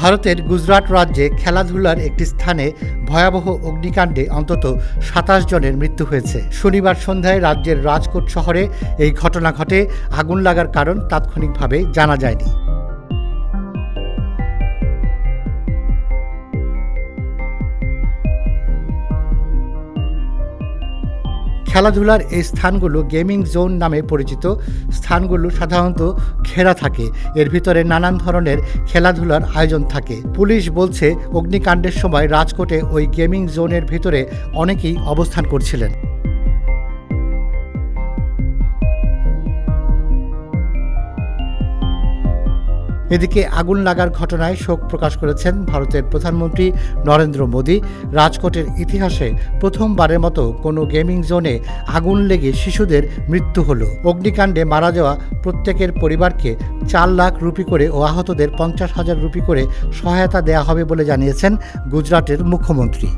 ভারতের গুজরাট রাজ্যে খেলাধুলার একটি স্থানে ভয়াবহ অগ্নিকাণ্ডে অন্তত সাতাশ জনের মৃত্যু হয়েছে। শনিবার সন্ধ্যায় রাজ্যের রাজকোট শহরে এই ঘটনা ঘটে। আগুন লাগার কারণ তাৎক্ষণিকভাবে জানা যায়নি। খেলাধুলার এই স্থানগুলো গেমিং জোন নামে পরিচিত স্থানগুলো সাধারণত ঘেরা থাকে। এর ভিতরে নানান ধরনের খেলাধুলার আয়োজন থাকে। পুলিশ বলছে, অগ্নিকাণ্ডের সময় রাজকোটে ওই গেমিং জোনের ভিতরে অনেকেই অবস্থান করছিলেন। এদিকে আগুন লাগার ঘটনায় শোক প্রকাশ করেছেন ভারতের প্রধানমন্ত্রী নরেন্দ্র মোদী। রাজকোটের ইতিহাসে প্রথমবারের মতো কোনো গেমিং জোনে আগুন লেগে শিশুদের মৃত্যু হল। অগ্নিকাণ্ডে মারা যাওয়া প্রত্যেকের পরিবারকে চার লাখ রুপি করে ও আহতদের পঞ্চাশ হাজার রুপি করে সহায়তা দেওয়া হবে বলে জানিয়েছেন গুজরাটের মুখ্যমন্ত্রী।